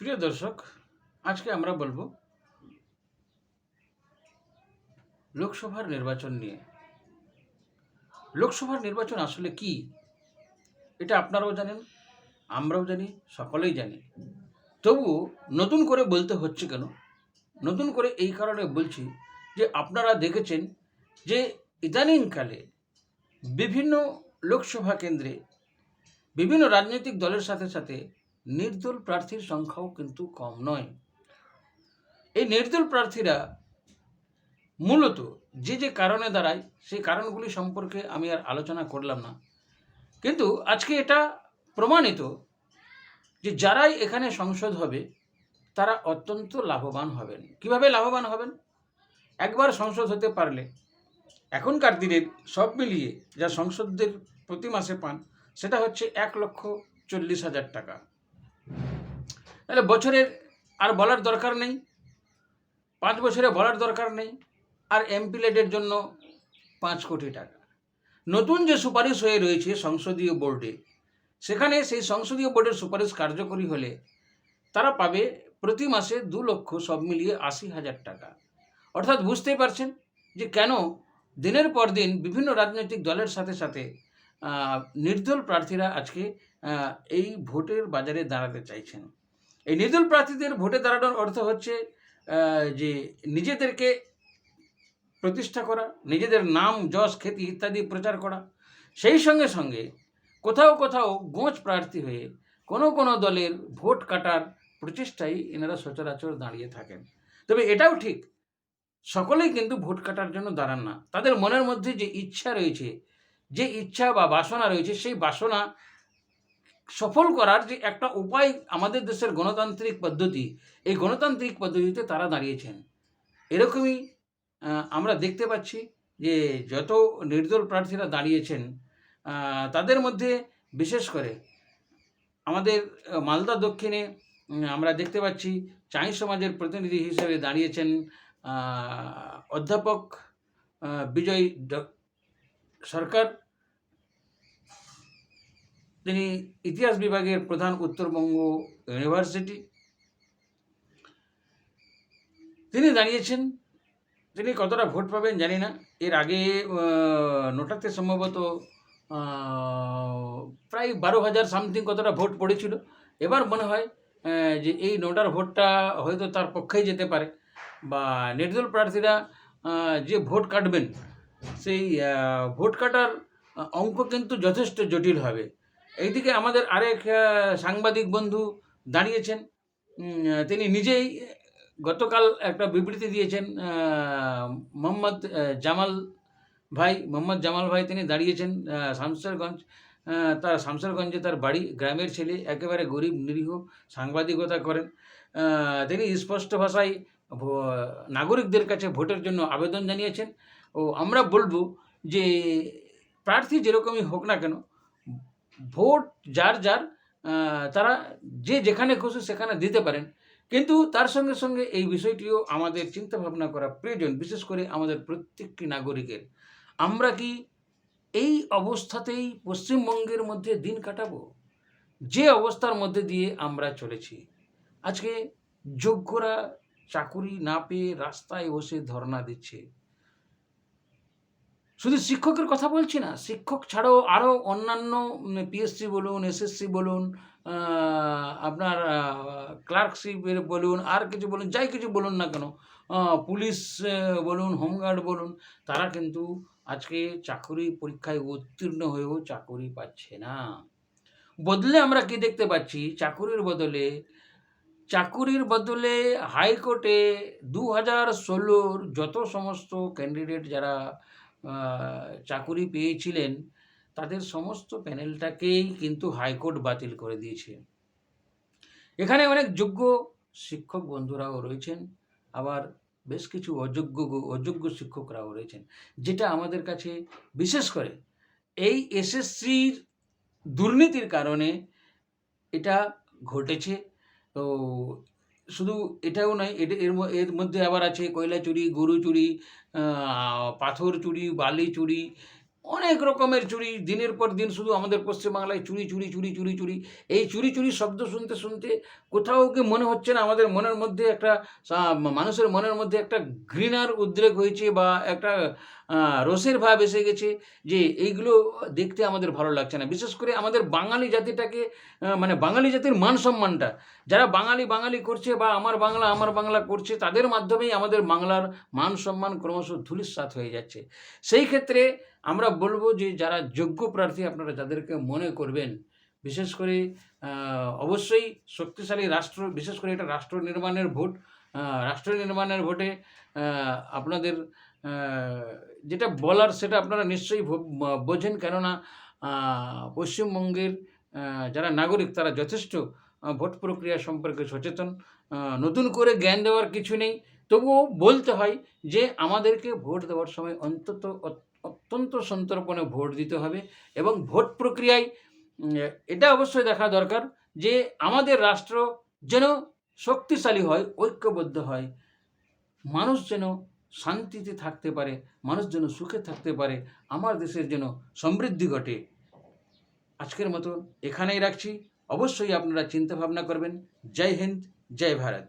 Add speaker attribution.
Speaker 1: প্রিয় দর্শক, আজকে আমরা বলব লোকসভার নির্বাচন নিয়ে। লোকসভার নির্বাচন আসলে কি? এটা আপনারাও জানেন, আমরাও জানি, সকলেই জানি। তবু নতুন করে বলতে হচ্ছে কেন? নতুন করে এই কারণে বলছি যে আপনারা দেখেছেন যে ইদানিংকালে বিভিন্ন লোকসভা কেন্দ্রে বিভিন্ন রাজনৈতিক দলের সাথে সাথে নির্দল প্রার্থীর সংখ্যাও কিন্তু কম নয়। এই নির্দল প্রার্থীরা মূলত যে যে কারণে দাঁড়ায়, সেই কারণগুলি সম্পর্কে আমি আর আলোচনা করলাম না। কিন্তু আজকে এটা প্রমাণিত যে যারাই এখানে সংসদ হবে, তারা অত্যন্ত লাভবান হবেন। কীভাবে লাভবান হবেন? একবার সংসদ হতে পারলে এখনকার দিনের সব মিলিয়ে যা সংসদদের প্রতি মাসে পান, সেটা হচ্ছে এক লক্ষ চল্লিশ হাজার টাকা। তাহলে বছরের আর বলার দরকার নেই। পাঁচ বছরে বলার দরকার নেই। আর এমপিলেটের জন্য পাঁচ কোটি টাকা। নতুন যে সুপারিশ হয়ে রয়েছে সংসদীয় বোর্ডে, সেখানে সেই সংসদীয় বোর্ডের সুপারিশ কার্যকরী হলে তারা পাবে প্রতি মাসে দু লক্ষ সব মিলিয়ে আশি হাজার টাকা। অর্থাৎ বুঝতেই পারছেন যে কেন দিনের পর দিন বিভিন্ন রাজনৈতিক দলের সাথে সাথে নির্দল প্রার্থীরা আজকে এই ভোটের বাজারে দাঁড়াতে চাইছেন। এই নির্দল প্রার্থীদের ভোটে দাঁড়ানোর অর্থ হচ্ছে যে নিজেদেরকে প্রতিষ্ঠা করা, নিজেদের নাম, যশ, খ্যাতি ইত্যাদি প্রচার করা। সেই সঙ্গে সঙ্গে কোথাও কোথাও গোঁচ প্রার্থী হয়ে কোনো কোনো দলের ভোট কাটার প্রচেষ্টায় এনারা সচরাচর দাঁড়িয়ে থাকেন। তবে এটাও ঠিক, সকলেই কিন্তু ভোট কাটার জন্য দাঁড়ান না। তাদের মনের মধ্যে যে ইচ্ছা রয়েছে, যে ইচ্ছা বা বাসনা রয়েছে, সেই বাসনা সফল করার যে একটা উপায় আমাদের দেশের গণতান্ত্রিক পদ্ধতি, এই গণতান্ত্রিক পদ্ধতিতে তারা দাঁড়িয়েছেন। এরকমই আমরা দেখতে পাচ্ছি যে যত নির্দল প্রার্থীরা দাঁড়িয়েছেন তাদের মধ্যে বিশেষ করে আমাদের মালদা দক্ষিণে আমরা দেখতে পাচ্ছি চাই সমাজের প্রতিনিধি হিসেবে দাঁড়িয়েছেন অধ্যাপক বিজয় সরকার। তিনি ইতিহাস বিভাগের প্রধান উত্তরবঙ্গ ইউনিভার্সিটি। তিনি দাঁড়িয়েছেন তিনি কতটা ভোট পাবেন জানি না। এর আগে নোটাতে সম্ভবত প্রায় বারো হাজার সামথিং কতটা ভোট পড়েছিল। এবার মনে হয় যে এই নোটার ভোটটা হয়তো তার পক্ষেই যেতে পারে। বা নির্দল প্রার্থীরা যে ভোট কাটবেন, সেই ভোট কাটার অঙ্ক কিন্তু যথেষ্ট জটিল হবে। এইদিকে আমাদের আরেক সাংবাদিক বন্ধু দাঁড়িয়েছেন। তিনি নিজেই গতকাল একটা বিবৃতি দিয়েছেন মোহাম্মদ জামাল ভাই মোহাম্মদ জামাল ভাই তিনি দাঁড়িয়েছেন আহ, তার শামশেরগঞ্জে তার বাড়ি গ্রামের ছেলে একেবারে গরিব নিরীহ সাংবাদিকতা করেন। তিনি স্পষ্ট ভাষায় নাগরিকদের কাছে ভোটের জন্য আবেদন জানিয়েছেন। ও আমরা বলব যে প্রার্থী যেরকমই হোক না কেন ভোট যার যার তারা যে যেখানে খুশি সেখানে দিতে পারেন। কিন্তু তার সঙ্গে সঙ্গে এই বিষয়টিও আমাদের চিন্তা ভাবনা করা প্রয়োজন, বিশেষ করে আমাদের প্রত্যেকটি নাগরিকের। আমরা কি এই অবস্থাতেই পশ্চিমবঙ্গের মধ্যে দিন কাটাবো? যে অবস্থার মধ্যে দিয়ে আমরা চলেছি। আজকে যোগ্যরা চাকুরি না পেয়ে রাস্তায় বসে ধর্ণা দিচ্ছে। শুধু শিক্ষকের কথা বলছি না, শিক্ষক ছাড়াও আরও অন্যান্য পিএসসি বলুন এসএসসি বলুন আপনার ক্লার্কশিপের বলুন, আর কিছু বলুন, যাই কিছু বলুন না কেন পুলিশ বলুন হোমগার্ড বলুন, তারা কিন্তু আজকে চাকরি পরীক্ষায় উত্তীর্ণ হয়েও চাকরি পাচ্ছে না। বদলে আমরা কি দেখতে পাচ্ছি? চাকুরির বদলে চাকুরির বদলে হাইকোর্টে দু হাজার ষোলোর যত সমস্ত ক্যান্ডিডেট যারা চাকুরি পেয়েছিলেন, তাদের সমস্ত প্যানেলটাকেই কিন্তু হাইকোর্ট বাতিল করে দিয়েছে। এখানে অনেক যোগ্য শিক্ষক বন্ধুরাও রয়েছেন, আবার বেশ কিছু অযোগ্য অযোগ্য শিক্ষকরাও রয়েছেন, যেটা আমাদের কাছে বিশেষ করে এই এসএসসির দুর্নীতির কারণে এটা ঘটেছে। তো শুধু এটাও নয়, এটা এর এর মধ্যে আবার আছে কয়লা চুরি, গরু চুরি পাথর চুরি, বালি চুরি, অনেক রকমের চুরি। দিনের পর দিন শুধু আমাদের পশ্চিমবাংলায় চুরি চুরি চুরি চুরি চুরি। এই চুরি চুরি শব্দ শুনতে শুনতে কোথাও কি মনে হচ্ছে না আমাদের মনের মধ্যে একটা মানুষের মনের মধ্যে একটা ঘৃণার উদ্রেক হয়েছে বা একটা রোষের ভাব এসে গেছে যে এইগুলো দেখতে আমাদের ভালো লাগছে না। বিশেষ করে আমাদের বাঙালি জাতিটাকে মানে বাঙালি জাতির মান সম্মানটা। যারা বাঙালি বাঙালি করছে বা আমার বাংলা আমার বাংলা করছে, তাদের মাধ্যমেই আমাদের বাংলার মান সম্মান ক্রমশ ধূলিসাৎ হয়ে যাচ্ছে। সেই ক্ষেত্রে আমরা বলব যে যারা যোগ্য প্রার্থী আপনারা যাদেরকে মনে করবেন, বিশেষ করে অবশ্যই শক্তিশালী রাষ্ট্র, বিশেষ করে এটা রাষ্ট্র নির্মাণের ভোট রাষ্ট্র নির্মাণের ভোটে আপনাদের যেটা বলার সেটা আপনারা নিশ্চয়ই বোঝেন। কেননা পশ্চিমবঙ্গের যারা নাগরিক, তারা যথেষ্ট ভোট প্রক্রিয়া সম্পর্কে সচেতন। নতুন করে জ্ঞান দেওয়ার কিছু নেই। তবুও বলতে হয় যে, আমাদেরকে ভোট দেওয়ার সময় অন্তত অত্যন্ত সন্তর্পণে ভোট দিতে হবে এবং ভোট প্রক্রিয়ায় এটা অবশ্যই দেখা দরকার যে, আমাদের রাষ্ট্র যেন শক্তিশালী হয়, ঐক্যবদ্ধ হয়। মানুষ যেন শান্তিতে থাকতে পারে, মানুষ যেন সুখে থাকতে পারে, আমার দেশের যেন সমৃদ্ধি ঘটে। আজকের মতো এখানেই রাখছি। অবশ্যই আপনারা চিন্তা ভাবনা করবেন। জয় হিন্দ, জয় ভারত।